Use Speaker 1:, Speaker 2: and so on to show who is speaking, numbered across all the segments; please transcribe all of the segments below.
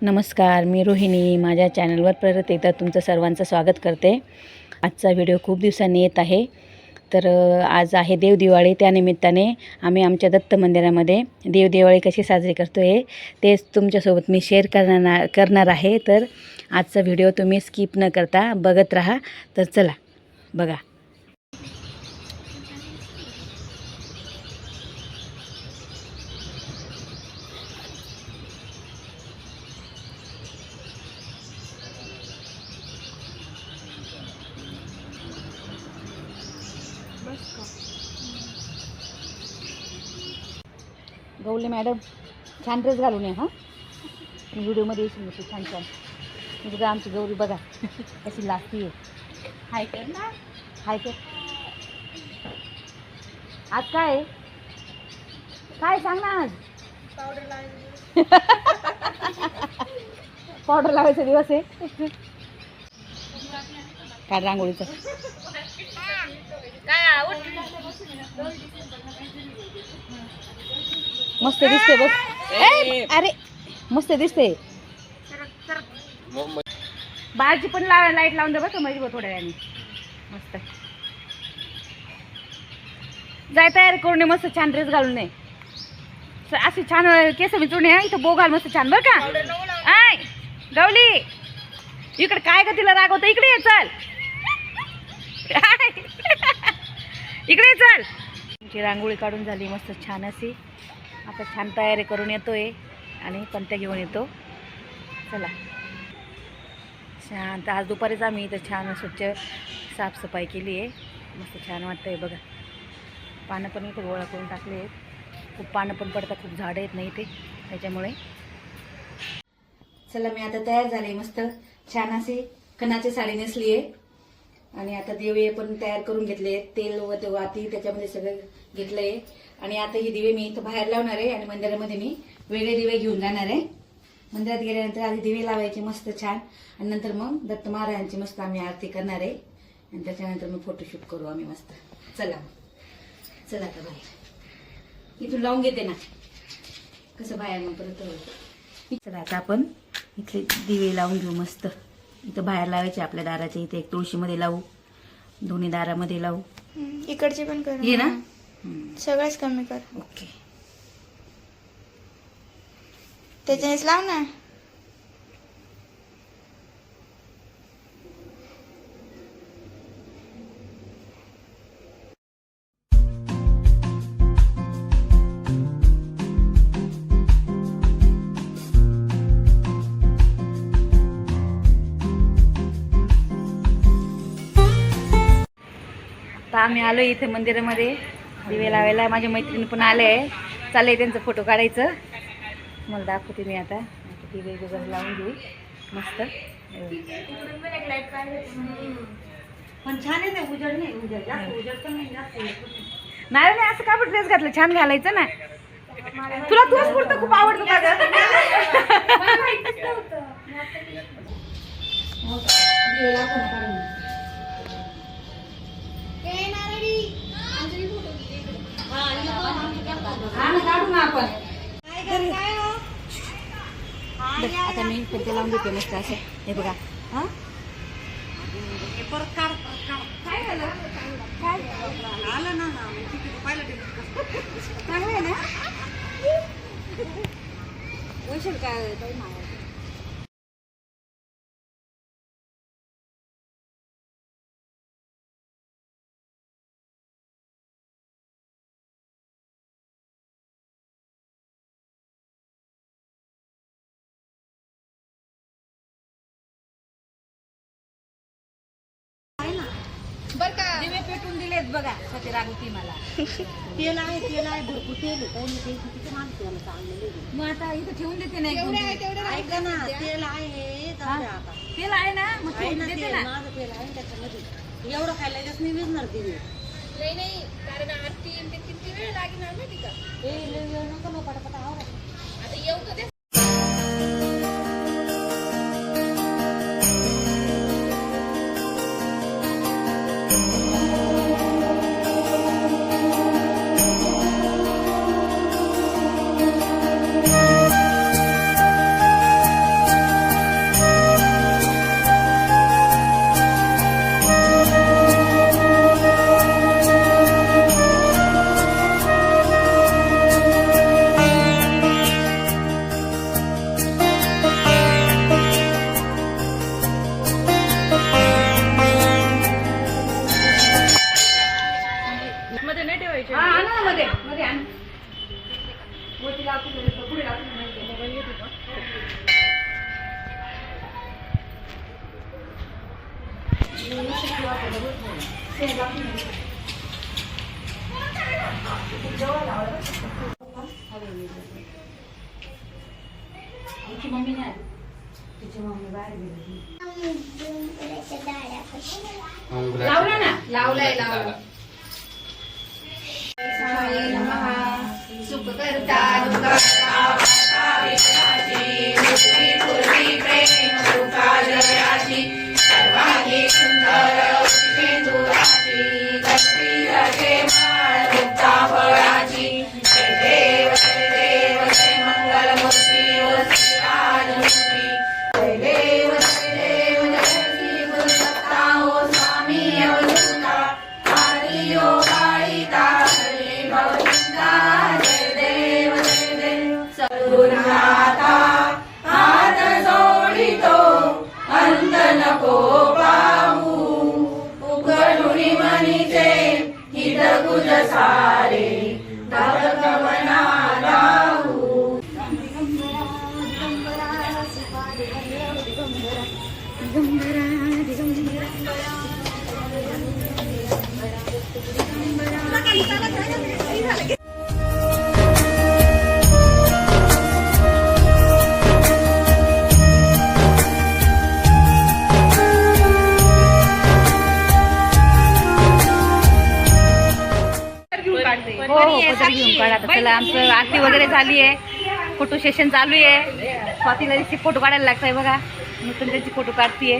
Speaker 1: नमस्कार मी रोहिणी. माझ्या चॅनलवर परत एकदा तुमचं सर्वांचं स्वागत करते. आजचा व्हिडिओ खूप दिवसांनी येत आहे. तर आज आहे देवदिवाळी त्यानिमित्ताने आम्ही आमच्या दत्त मंदिरामध्ये देवदिवाळी कशी साजरी करतो आहे तेच तुमच्यासोबत मी शेअर करणार करणार आहे. तर आजचा व्हिडिओ तुम्ही स्किप न करता बघत राहा. तर चला बघा. गौले मॅडम छान ड्रेस घालून ये हां. मी व्हिडिओमध्ये येशील मी छान छान. म्हणजे आमची गौरी बघा कशी लागती आहे. हाय कर ना. हाय कर. आज काय? काय सांग ना आज. पावडर लावायचा दिवस आहे. काय रांगोळीचं मस्त दिसते बस ए, अरे मस्त दिसते. बाळची पण लावा लाइट लावून दे बघ माझी थोड्या वेळाने. मस्त. जाय तयार करून मस्त छान ड्रेस घालून ये. स- अशी छान केस विचून ये इथं बो घाल मस्त छान बरं का. आय गवली इकडे काय का तिला रागवतं? इकडे ये चल. इकडे चल. आमची रांगोळी काढून झाली मस्त छान अशी. आता छान तयारी करून येतो आहे आणि पंत्या घेऊन येतो. चला. शांत आज दुपारीच आम्ही इथं छान स्वच्छ साफसफाई केली आहे. मस्त छान वाटतं आहे बघा. पानं पण इथे गोळा करून टाकले आहेत. खूप पानं पण पडतात खूप झाडं आहेत नाही ते त्याच्यामुळे. चला मी आता तयार झाले मस्त छान अशी कणाची साडी नेसली आहे. आणि आता दिवे पण तयार करून घेतले तेल व वाती त्याच्यामध्ये सगळं घेतलंय. आणि आता ही दिवे मी इथं बाहेर लावणार आहे आणि मंदिरामध्ये मी वेगळे दिवे घेऊन जाणार आहे. मंदिरात गेल्यानंतर आधी दिवे लावायचे मस्त छान. आणि नंतर मग दत्त महाराजांची मस्त आम्ही आरती करणार आहे. आणि त्याच्यानंतर मग फोटोशूट करू आम्ही मस्त. चला चला आता बाहेर. इथून लावून घेते ना. कसं बाहेर मग परत चला आता आपण इथले दिवे लावून घेऊ मस्त. इथं बाहेर लावायचे आपल्या दाराच्या इथे एक तुळशीमध्ये लावू दोन्ही दारामध्ये लावू.
Speaker 2: हम्म, इकडचे पण कर.
Speaker 1: ये ना?
Speaker 2: हम्म. सगळंच कमी कर.
Speaker 1: ओके.
Speaker 2: त्याच्यानेच लाव ना.
Speaker 1: आता आम्ही आलो इथे मंदिरामध्ये. दिवे लावायला. माझ्या मैत्रिणी पण आले आहे चाललंय त्यांचा फोटो काढायचं. मला दाखवते मी आता. दिवे वगैरे लावून घेऊ. मस्त. पण छान आहे नाही असं का पण ड्रेस घातलं? छान घालायचं ना. तुला तोच कुर्ता खूप आवडतो का गं? आपण. बघ, आता मी पण ते लावून देते मस्त असं. हे बघा हा? काय झालं? काय? चांगलं आहे ना? वैशाल काय दिलेत बघा सती रागवती मला.
Speaker 3: तेल आहे तेल आहे भरपूर तेल आहे. काही नाही काही किती माणसं त्याला चांगलेलं आहे.
Speaker 1: मग आता इथं ठेवून देते ना एक दोन दिवस.
Speaker 3: ऐका ना तेल आहे जाऊ द्या आता.
Speaker 1: तेल आहे ना मग
Speaker 3: आहे
Speaker 1: ठेवून
Speaker 3: ना
Speaker 1: देते
Speaker 3: तेल
Speaker 1: ना.
Speaker 3: माझं तेल आहे त्याच्यामध्ये. एवढं खायला जास्त नाही विजणार दिवे
Speaker 2: नाही नाही कारण आरती आणि ते किती वेळ लागणार माहिती का
Speaker 3: ए लय वेळ नको ना पटापट आवरा.
Speaker 2: आता येऊ का ते
Speaker 1: तिची मम्मी नाही. तिची मम्मी बाहेर गेली लावला. ना लावलाय लावला सुख करता हो हो पदर घेऊन काढा चला आमचं आरती वगैरे झाली आहे. फोटो सेशन चालू आहे. स्वातीला दिसते फोटो काढायला लागतंय बघा. मी पण त्यांची फोटो काढतीये.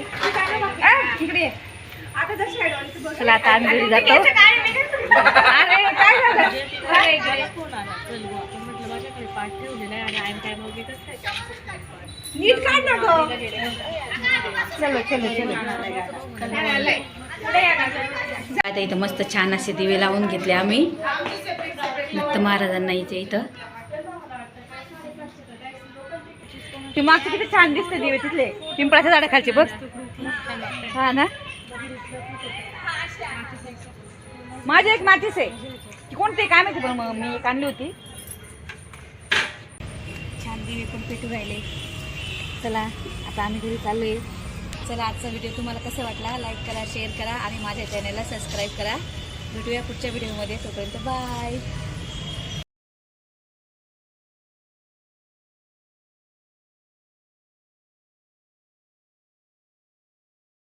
Speaker 1: चला आता आम्ही घरी जातो. अरे काय झालं? अरे, नीट काढ ना गं. चलो चलो चलो आता इथं मस्त छान असे दिवे लावून घेतले आम्ही. दत्त महाराजांना इथे इथं. ते मागची किती छान दिसते दिवे तिथले. पिंपळाच्या झाडाखालचे बघ. हा ना? माझी एक माचीस आहे. ती कोणती काय माहिती पण मग मी एक आणली होती. छान दिवे पण पेटू राहिले. चला आता आम्ही घरी चाललोय. चला आजचा व्हिडिओ तुम्हाला कसा वाटला? लाईक करा शेअर करा आणि माझ्या चॅनलला सबस्क्राईब करा. भेटूया पुढच्या व्हिडिओमध्ये तोपर्यंत बाय